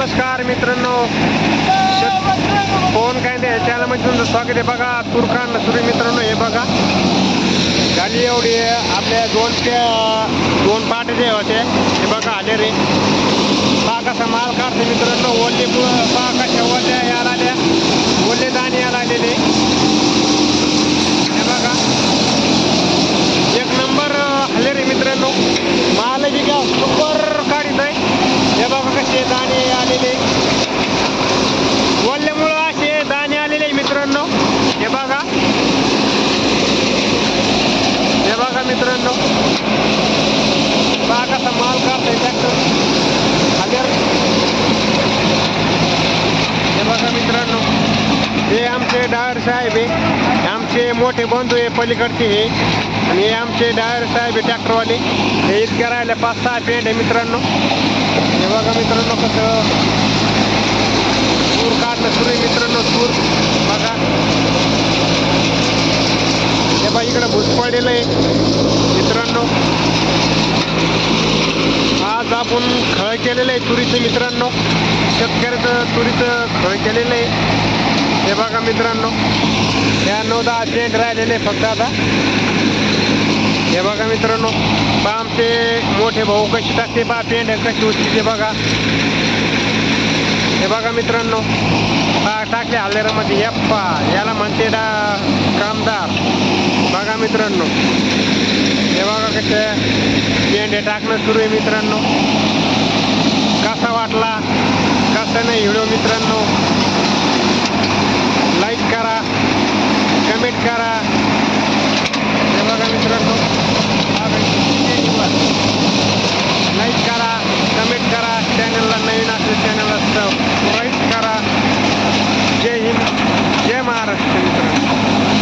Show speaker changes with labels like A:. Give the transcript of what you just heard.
A: नमस्कार मित्रांनो. फोन काय नाही चॅनलमध्ये तुमचं स्वागत आहे. बघा तुरकान सुरी मित्रांनो हे बघा. गाडी एवढी आहे. आपल्या दोन ते दोन पाटे जे होते हे बघा आले रे. पहा माल काढते मित्रांनो. ओले पहा ओल्या यायला आल्या ओले दाणे यायला आलेले हे बघा एक नंबर हले रे मित्रांनो माल बी का सुपर काढीत आहे हे बघा कसे दाणे आलेले वल्ल्यामुळं असे दाणे आलेले मित्रांनो हे बघा. हे बघा मित्रांनो. बघा कसा माल काढतोय ट्रॅक्टर हजर. हे बघा मित्रांनो. हे आमचे डायर साहेब आहे. हे आमचे मोठे बंधू आहे पलीकडचे हे. आणि हे आमचे डायर साहेब आहे ट्रॅक्टरवाले हे इतक्या राहिले पाच सहा पेंट आहे मित्रांनो. हे बघा मित्रांनो कसं. तूर काढणं सुरू आहे मित्रांनो तूर बघा हे बघा इकडं भूस आहे. मित्रांनो आज आपण खळ केलेलं आहे तुरीचं मित्रांनो. शेतकऱ्याचं तुरीचं खळ केलेलं आहे. हे बघा मित्रांनो या नऊ दहा राहिलेले फक्त आता. हे बघा मित्रांनो पहा आमचे मोठे भाऊ कशी टाकते पहा पेंट कशी उचली बघा. हे बघा मित्रांनो पहा टाकले हल्लेरामध्ये. यप्पा याला म्हणते डा मित्रांनो. हे बघा कसं मेंढ्या टाकणं सुरू आहे मित्रांनो. कसा वाटला? कसा नाही व्हिडिओ मित्रांनो? लाईक करा कमेंट करा.